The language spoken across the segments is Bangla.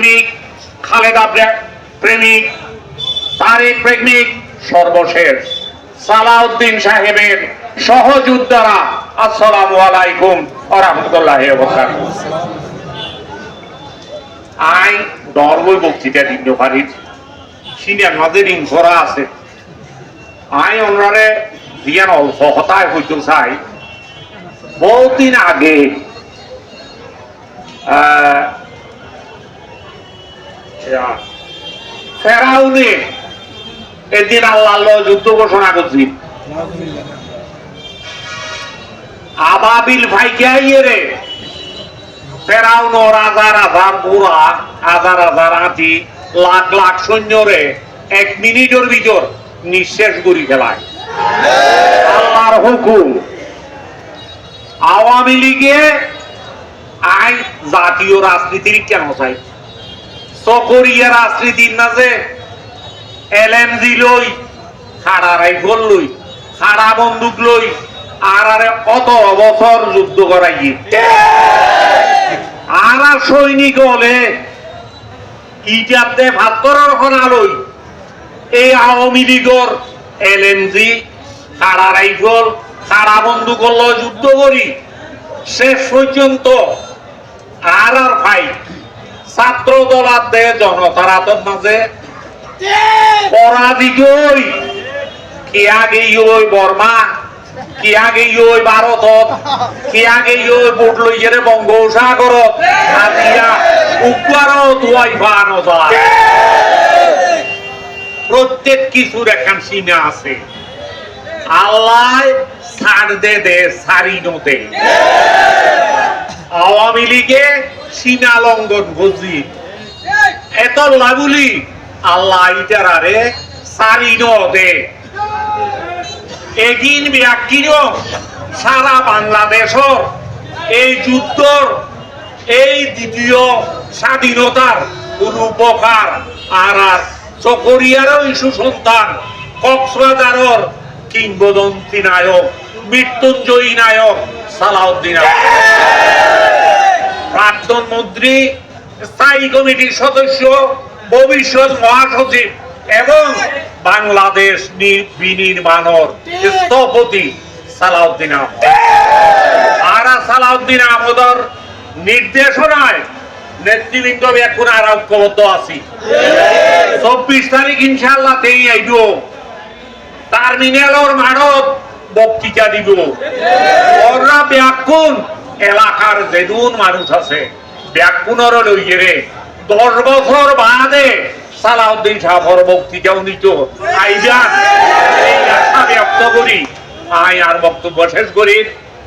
প্রেমিক খালেদা প্রেমিক তারেক প্রেমিক সর্বশেষ সালাউদ্দিন সাহেবের সহযোদ্ধারা আসসালামু আলাইকুম আরহামতুল্লাহ আই ধর্মই বক্তৃতা দিন পারি সিনিয়র আছে। আই ওনারে দিয়ান অল্প হতায় হইতে চাই। বহুদিন আগে আহ, ফেরাউনে, এদিন আল্লাহ যুদ্ধ ঘোষণা করছি। আবাবিল রে ফেরাউন ওর হাজার হাজার বুড়া হাজার হাজার লাখ লাখ সৈন্যরে এক মিনিটের ভিতর নিঃশেষ করি ফেলায় আল্লাহর হুকুম। আওয়ামী লীগে আইন জাতীয় রাজনীতির কেন চাই সকরিয়া রাজনীতির মাঝে এলএমজি লই খাড়া রাইফল লই, খাড়া বন্দুক লই, আর আরে কত বছর যুদ্ধ করাই আর আর সৈনিক হলে ইটাতে ভাত করার খনা লই, এই আওয়ামী লীগর এলএমজি খাড়া রাইফল খাড়া বন্দুক লই যুদ্ধ করি। শেষ পর্যন্ত আর আর ভাই ছাত্র দলার দে জনতার হাতের মাঝে। পরাজিত হই। কি আগে ওই বর্মা? কি আগে ওই ভারত? কি আগে ওই বুট লইয়ে বঙ্গোপসাগর? আজিয়া উপর তুয়াই বানো যায় প্রত্যেক কিছুর এখন সীমা আছে। আল্লাহ ছাড় দে দে সারি নদে আওয়ামী লীগে সীমা লঙ্ঘন বুঝি এত লাগুলি আল্লাহ ইটারারে সারি নদে এদিন ব্যক্তির সারা বাংলাদেশর এই যুদ্ধর, এই দ্বিতীয় স্বাধীনতার কোন উপকার আর আর। চকরিয়ারও ইস্যু সন্তান, কক্সবাজারর কিংবদন্তি নায়ক, মৃত্যুঞ্জয়ী নায়ক সালাউদ্দিন। প্রাক্তন মন্ত্রী, স্থায়ী কমিটির সদস্য, ভবিষ্যৎ মহাসচিব এবং বাংলাদেশ বিনির্মাণর স্থপতি সালাউদ্দিন আহমদ। আর সালাউদ্দিন আহমদর নির্দেশনায় নেতৃবৃন্দ এখন আর ঐক্যবদ্ধ আছি। চব্বিশ তারিখ ইনশাল্লাহ তেই আইব। টার্মিনালর মাঠত বক্তৃতা দিব। ওরা ব্যাকুণ এলাকার যেদুন মানুষ আছে। ব্যাগ পুনর লইয়ে দশ বছর বাদে সালাউদ্দিন সাহর বক্তৃতাও নিত। আইজান ব্যক্ত করি। আই আর বক্তব্য শেষ করি।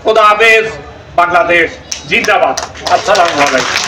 খোদা বাংলাদেশ জিন্দাবাদ। আসসালামু আলাইকুম।